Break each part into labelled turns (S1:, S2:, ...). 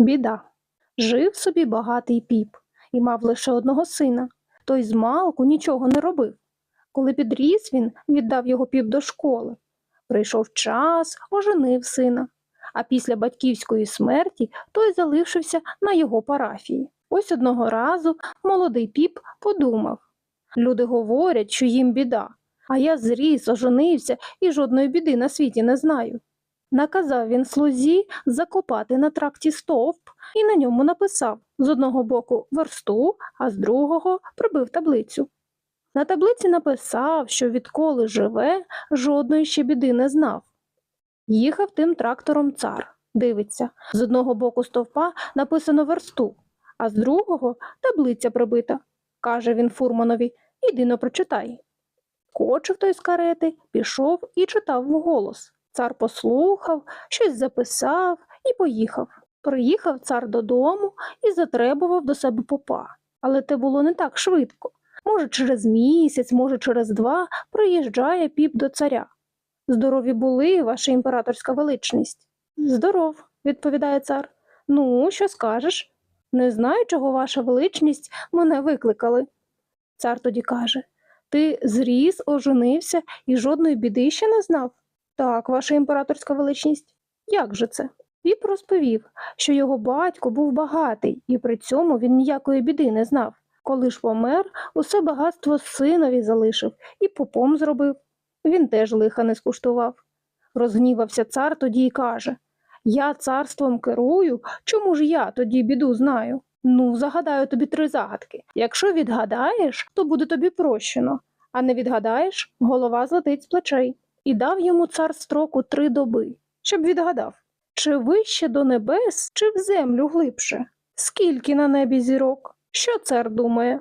S1: Біда. Жив собі багатий піп і мав лише одного сина. Той з малку нічого не робив. Коли підріс він, віддав його піп до школи. Прийшов час, оженив сина. А після батьківської смерті той залишився на його парафії. Ось одного разу молодий піп подумав. Люди говорять, що їм біда, а я зріс, оженився і жодної біди на світі не знаю. Наказав він слузі закопати на тракті стовп і на ньому написав з одного боку версту, а з другого прибив таблицю. На таблиці написав, що відколи живе, жодної ще біди не знав. Їхав тим трактором цар, дивиться, з одного боку стовпа написано версту, а з другого таблиця прибита. Каже він фурманові, іди но прочитай. Кочив той з карети, пішов і читав вголос. Цар послухав, щось записав і поїхав. Приїхав цар додому і затребував до себе попа. Але те було не так швидко. Може, через місяць, може, через два приїжджає піп до царя. Здорові були, ваша імператорська величність. Здоров, відповідає цар. Ну, що скажеш? Не знаю, чого ваша величність мене викликали. Цар тоді каже Ти зріс, оженився і жодної біди ще не знав? Так, ваша імператорська величність. Як же це? Піп розповів, що його батько був багатий, і при цьому він ніякої біди не знав. Коли ж помер, усе багатство синові залишив і попом зробив. Він теж лиха не скуштував. Розгнівався цар тоді й каже Я царством керую, чому ж я тоді біду знаю? Ну, загадаю тобі три загадки. Якщо відгадаєш, то буде тобі прощено, а не відгадаєш, голова злетить з плечей. І дав йому цар строку три доби, щоб відгадав, чи вище до небес, чи в землю глибше. Скільки на небі зірок? Що цар думає?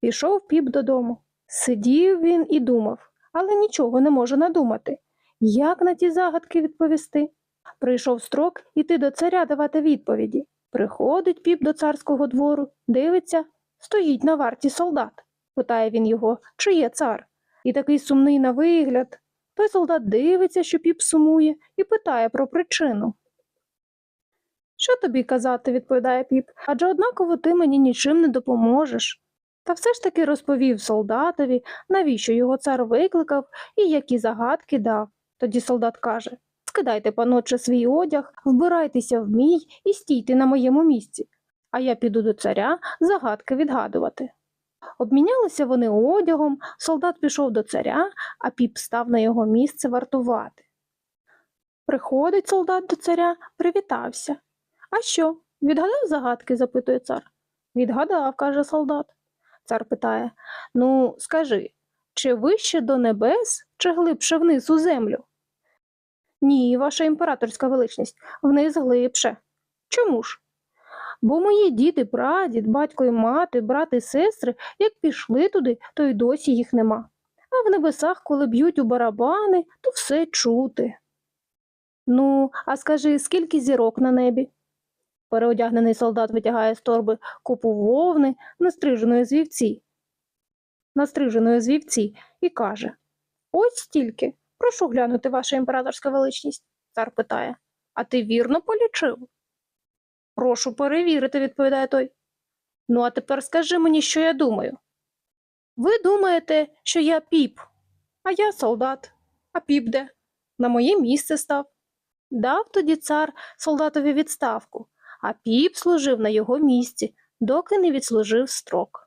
S1: Пішов піп додому. Сидів він і думав, але нічого не може надумати. Як на ті загадки відповісти? Прийшов строк іти до царя давати відповіді. Приходить піп до царського двору, дивиться, стоїть на варті солдат. Питає він його, чи є цар? І такий сумний на вигляд. Той солдат дивиться, що піп сумує, і питає про причину. Що тобі казати, відповідає піп, адже однаково ти мені нічим не допоможеш. Та все ж таки розповів солдатові, навіщо його цар викликав і які загадки дав. Тоді солдат каже Скидайте, паноче, свій одяг, вбирайтеся в мій і стійте на моєму місці, а я піду до царя загадки відгадувати. Обмінялися вони одягом, солдат пішов до царя, а піп став на його місце вартувати. Приходить солдат до царя, привітався. А що, відгадав загадки? запитує цар. Відгадав, каже солдат. Цар питає Ну, скажи, чи вище до небес, чи глибше вниз у землю? Ні, ваша імператорська величність, вниз глибше. Чому ж? Бо мої діти, прадід, батько і мати, брати і сестри, як пішли туди, то й досі їх нема. А в небесах, коли б'ють у барабани, то все чути. Ну, а скажи, скільки зірок на небі? Переодягнений солдат витягає з торби купу вовни, настриженої з вівці. Настриженої з вівці, і каже Ось стільки. Прошу глянути, ваша імператорська величність. Цар питає. А ти вірно полічив? Прошу перевірити, відповідає той. Ну, а тепер скажи мені, що я думаю. Ви думаєте, що я піп, а я солдат. А піп де? На моє місце став. Дав тоді цар солдатові відставку, а піп служив на його місці, доки не відслужив строк.